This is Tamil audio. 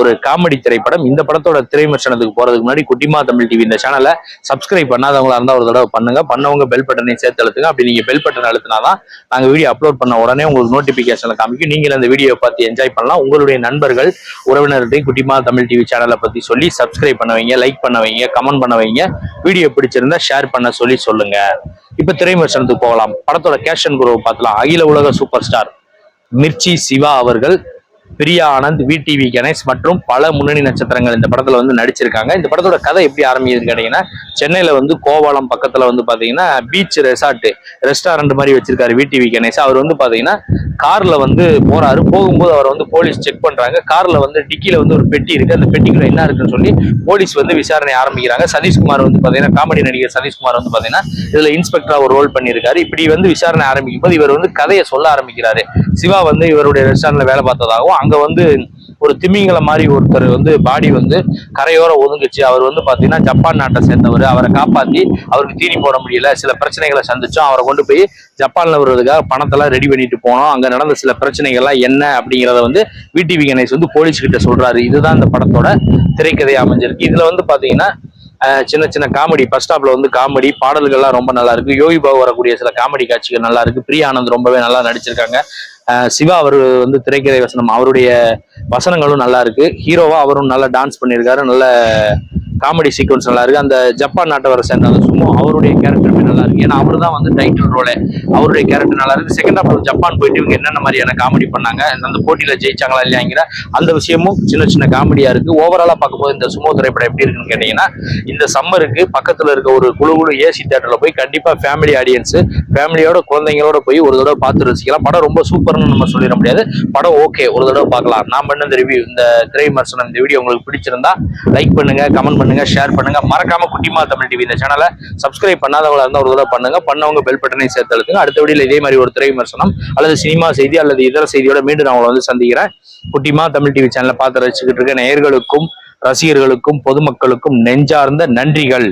ஒரு காமெடி திரைப்படம். இந்த படத்தோட திரைமர்சனத்துக்கு போறதுக்கு முன்னாடி குட்டிமா தமிழ் டிவி இந்த சேனலை சப்ஸ்கிரைப் பண்ணாதவங்களா இருந்தால் ஒரு தடவை பண்ணுங்க. பண்ணவங்க பெல் பட்டனை சேர்த்து அழுத்துங்க. அப்படி நீங்க பெல் பட்டன் அழுத்தினாதான் நாங்க வீடியோ அப்லோட் பண்ண உடனே உங்களுக்கு நோட்டிபிகேஷன்ல காமிக்கும். நீங்க அந்த வீடியோ பார்த்து என்ஜாய் பண்ணலாம். உங்களுடைய நண்பர்கள் உறவினர்கிட்டையும் குட்டிமா தமிழ் டிவி சேனலை பத்தி சொல்லி சப்ஸ்கிரைப் பண்ண வைங்க லைக் பண்ண வைங்க கமெண்ட் பண்ண வைங்க. வீடியோ பிடிச்சிருந்தா ஷேர் பண்ண சொல்லி சொல்லுங்க. இப்ப திரைமர்சனத்துக்கு போகலாம். படத்தோட கேஷன் குரூப் பார்த்தலாம். அகில உலக சூப்பர் ஸ்டார் மிர்ச்சி சிவா அவர்கள் பிரியா ஆனந்த் விடிவி கணேஷ் மற்றும் பல முன்னணி நட்சத்திரங்கள் இந்த படத்துல வந்து நடிச்சிருக்காங்க. இந்த படத்தோட கதை எப்படி ஆரம்பிக்குதுன்னு கேட்டீங்கன்னா சென்னையில வந்து கோவாலம் பக்கத்துல வந்து பாத்தீங்கன்னா பீச் ரெசார்ட் ரெஸ்டாரண்ட் மாதிரி வச்சிருக்காரு விடிவி கணேஷ். அவர் வந்து பாத்தீங்கன்னா கார்ல வந்து போறாரு. போகும்போது அவர் வந்து போலீஸ் செக் பண்றாங்க. கார்ல வந்து டிக்கில வந்து ஒரு பெட்டி இருக்கு. அந்த பெட்டிக்குள்ள என்ன இருக்குன்னு சொல்லி போலீஸ் வந்து விசாரணை ஆரம்பிக்கிறாங்க. சதீஷ்குமார் வந்து பாத்தீங்கன்னா காமெடி நடிகர் சதீஷ்குமார் வந்து பாத்தீங்கன்னா இதுல இன்ஸ்பெக்டரா ஒரு ரோல் பண்ணியிருக்காரு. இப்படி வந்து விசாரணை ஆரம்பிக்கும் போது இவர் வந்து கதையை சொல்ல ஆரம்பிக்கிறாரு. சிவா வந்து இவருடைய ரெஸ்டாரண்ட்ல வேலை பார்த்ததாகவும் அங்க வந்து ஒரு திமிங்கல மாதிரி ஒருத்தர் வந்து பாடி வந்து கரையோர ஒதுங்குச்சு. அவர் வந்து பாத்தீங்கன்னா ஜப்பான் நாட்டை சேர்ந்தவர். அவரை காப்பாத்தி அவருக்கு தீனி போட முடியல. சில பிரச்சனைகளை சந்திச்சோம். அவரை கொண்டு போய் ஜப்பான்ல வருவதுக்காக பணத்தெல்லாம் ரெடி பண்ணிட்டு போனோம். அங்க நடந்த சில பிரச்சனைகள்லாம் என்ன அப்படிங்கறத வந்து விடிவி கணேஷ் வந்து போலீஸ் கிட்ட சொல்றாரு. இதுதான் இந்த படத்தோட திரைக்கதை அமைஞ்சிருக்கு. இதுல வந்து பாத்தீங்கன்னா சின்ன சின்ன காமெடி ஃபர்ஸ்ட் ஸ்டாப்ல வந்து காமெடி பாடல்கள்லாம் ரொம்ப நல்லா இருக்கு. யோகி பாபு வரக்கூடிய சில காமெடி காட்சிகள் நல்லா இருக்கு. பிரியா ஆனந்த் ரொம்பவே நல்லா நடிச்சிருக்காங்க. சிவா அவர் வந்து திரைக்கதை வசனம் அவருடைய வசனங்களும் நல்லா இருக்கு. ஹீரோவா அவரும் நல்லா டான்ஸ் பண்ணியிருக்காரு. நல்ல காமெடி சீக்வன்ஸ் நல்லா இருக்கு அந்த ஜப்பான் நாட்டவரை சேர்ந்த அந்த சுமோ அவருடைய கேரக்டருமே நல்லா இருக்கு ஏன்னா அவர் தான் வந்து டைட்டில் ரோலே அவருடைய கேரக்டர் நல்லா இருக்கு செகண்ட் ஆஃப் ஜப்பான் போயிட்டு இவங்க என்னென்ன மாதிரியான காமெடி பண்ணாங்க அந்த போட்டியில ஜெயிச்சாங்களா இல்லையாங்கிற அந்த விஷயமும் சின்ன சின்ன காமெடியா இருக்கு. ஓவராலா பார்க்கும்போது இந்த சுமோ திரைப்படம் எப்படி இருக்குன்னு கேட்டீங்கன்னா இந்த சம்மருக்கு பக்கத்துல இருக்க ஒரு குழு குழு ஏசி தேட்டர்ல போய் கண்டிப்பா ஃபேமிலி ஆடியன்ஸ் ஃபேமிலியோட குழந்தைங்களோட போய் ஒரு தடவை பார்த்து ரசிக்கலாம். படம் ரொம்ப சூப்பர்னு நம்ம சொல்லிட முடியாது. படம் ஓகே ஒரு தடவை பார்க்கலாம். நான் பண்ண இந்த ரிவ்யூ இந்த திரை விமர்சனம் இந்த வீடியோ உங்களுக்கு பிடிச்சிருந்தா லைக் பண்ணுங்க கமெண்ட் பண்ணுங்க. ஷேர் பண்ணுங்க. மறக்காம குட்டிமா தமிழ் டிவி இந்த சேனலை சப்ஸ்கிரைப் பண்ணாதவங்களா இருந்தா ஒரு தடவை பண்ணுங்க. பண்ணவங்க பெல் பட்டனை சேர்த்து அழுத்துங்க. அடுத்த வீடியில் இதே மாதிரி ஒரு திரை விமர்சனம் அல்லது சினிமா செய்தி அல்லது இதர செய்தியோட மீண்டும் நான் உங்களை வந்து சந்திக்கிறேன். குட்டிமா தமிழ் டிவி சேனலை பார்த்து ரசிச்சுக்கிட்டு இருக்க நேயர்களுக்கும் ரசிகர்களுக்கும் பொதுமக்களுக்கும் நெஞ்சார்ந்த நன்றிகள்.